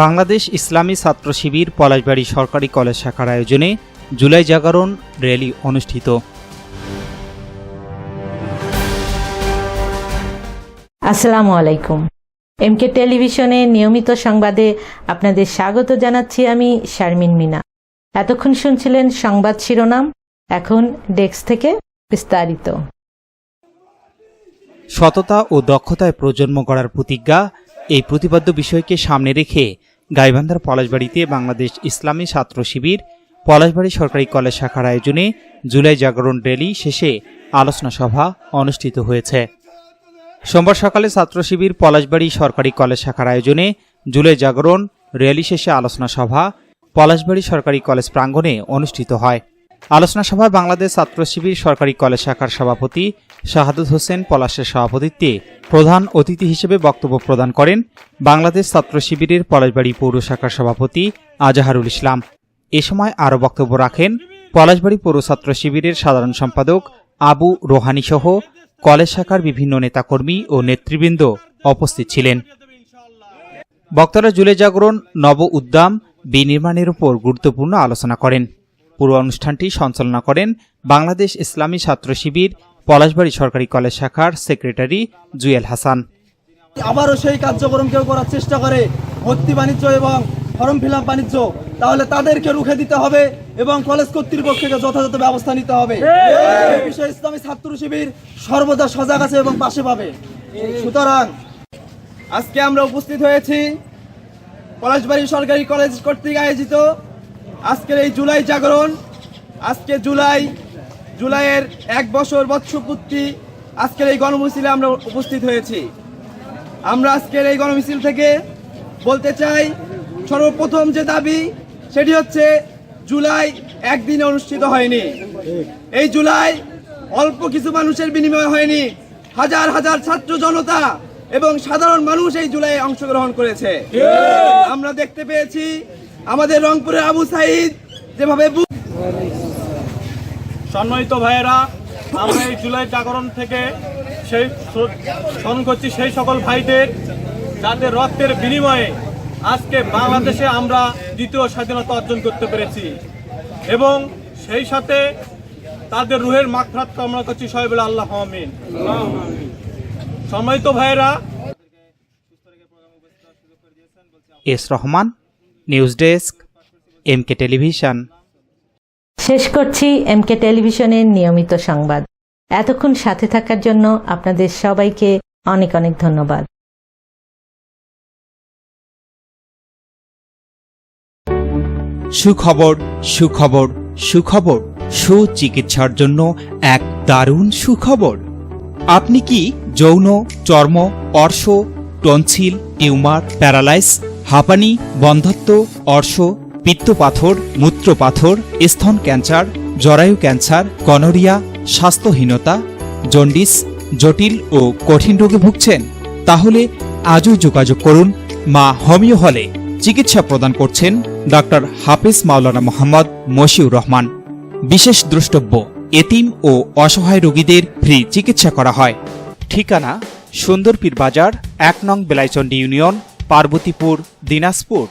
বাংলাদেশ ইসলামী ছাত্র শিবির পলাশবাড়ি সরকারি কলেজ শাখার আয়োজনে জুলাই জাগরণ র্যালি অনুষ্ঠিত। আসসালামু আলাইকুম। এমকে টেলিভিশনে নিয়মিত সংবাদে আপনাদের স্বাগত জানাচ্ছি আমি শারমিন মিনা। এতক্ষণ শুনছিলেন সংবাদ শিরোনাম এখন ডেস্ক থেকে বিস্তারিত। সততা ও দক্ষতায় প্রজন্ম গড়ার প্রতিজ্ঞা এই প্রতিপাদ্য বিষয়কে সামনে রেখে গাইবান্ধার পলাশবাড়িতে বাংলাদেশ ইসলামী ছাত্র শিবির, পলাশবাড়ি সরকারি কলেজ শাখার আয়োজনে জুলাই জাগরণ র্যালি শেষে আলোচনা সভা অনুষ্ঠিত হয়েছে। সোমবার সকালে ছাত্র শিবির, পলাশবাড়ি সরকারি কলেজ শাখার আয়োজনে জুলাই জাগরণ র্যালি শেষে আলোচনা সভা পলাশবাড়ি সরকারি কলেজ প্রাঙ্গণে অনুষ্ঠিত হয়। আলোচনা সভায় বাংলাদেশ ছাত্র শিবির সরকারি কলেজ শাখার সভাপতি শাহাদুত হোসেন পলাশের সভাপতিত্বে প্রধান অতিথি হিসেবে বক্তব্য প্রদান করেন বাংলাদেশ ছাত্র শিবিরের পলাশবাড়ি পৌর শাখার সভাপতি আজাহারুল ইসলাম। এ সময় আরও বক্তব্য রাখেন পলাশবাড়ি পৌর ছাত্র শিবিরের সাধারণ সম্পাদক আবু রোহানি সহ কলেজ শাখার বিভিন্ন নেতাকর্মী ও নেতৃবৃন্দ উপস্থিত ছিলেন। বক্তারা জুলে জাগরণ, নব উদ্যাম, বিনির্মাণের উপর গুরুত্বপূর্ণ আলোচনা করেন। পুরো অনুষ্ঠানটি সঞ্চালনা করেন বাংলাদেশ ইসলামী ছাত্র শিবির, পলাশবাড়ি সরকারি কলেজ শাখার সেক্রেটারি জুয়েল হাসান। আবারও সেই কার্যক্রম কেউ করার চেষ্টা করে, ভর্তি বাণিজ্য এবং ফর্ম ফিল বাণিজ্য, তাহলে তাদেরকে রুখে দিতে হবে এবং কলেজ কর্তৃপক্ষকে যথাযথ ব্যবস্থা নিতে হবে। বিষয়ে ইসলামী ছাত্র শিবির সর্বদা সজাগ আছে এবং পাশে পাবে। সুতরাং আজকে আমরা উপস্থিত হয়েছি পলাশবাড়ি সরকারি কলেজ কর্তৃক আয়োজিত আজকের এই জুলাই জাগরণ আজকে জুলাই জুলাইয়ের এক বছর বৎসপূর্তি আজকের এই গণমিছিলে আমরা উপস্থিত হয়েছি। আমরা আজকের এই গণমিছিল থেকে বলতে চাই সর্বপ্রথম যে দাবি সেটি হচ্ছে জুলাই একদিনে অনুষ্ঠিত হয়নি। এই জুলাই অল্প কিছু মানুষের বিনিময় হয়নি। হাজার হাজার ছাত্র জনতা এবং সাধারণ মানুষ এই জুলাই অংশগ্রহণ করেছে। আমরা দেখতে পেয়েছি আমাদের রংপুরের আবু সাইদ যেভাবে সম্মানিত ভাইয়েরা আমরা এই জুলাই জাগরণ থেকে সেই স্মরণ করছি সেই সকল ভাইদের যাদের রক্তের বিনিময়ে আজকে বাংলাদেশে আমরা দ্বিতীয় স্বাধীনতা অর্জন করতে পেরেছি। এবং সেই সাথে তাদের রুহের মাগফিরাত কামনা করছি সবাই বলে আল্লাহ আমিন। সম্মানিত ভাইয়েরা S Rahman news desk MK television. শেষ করছি এমকে টেলিভিশনের নিয়মিত সংবাদ। এতক্ষণ সাথে থাকার জন্য আপনাদের সবাইকে অনেক অনেক ধন্যবাদ। সুখবর সুখবর সুখবর সুচিকিৎসার জন্য এক দারুণ সুখবর। আপনি কি যৌন চর্ম অর্শ টনসিল টিউমার প্যারালাইস হাঁপানি বন্ধ্যত্ব অর্শ, পিত্তপাথর, মূত্রপাথর, স্তন ক্যান্সার, জরায়ু ক্যান্সার গনোরিয়া স্বাস্থ্যহীনতা, জন্ডিস, জটিল ও কঠিন রোগে ভুগছেন। তাহলে আজই যোগাযোগ করুন মা হোমিও হলে। চিকিৎসা প্রদান করছেন ডক্টর হাফিজ মাওলানা মোহাম্মদ মশিউর রহমান। বিশেষ দ্রষ্টব্য, এতিম ও অসহায় রোগীদের ফ্রি চিকিৎসা করা হয়। ঠিকানা সুন্দরপীর বাজার এক নং বেলাইচন্ডী ইউনিয়ন পার্বতীপুর দিনাজপুর।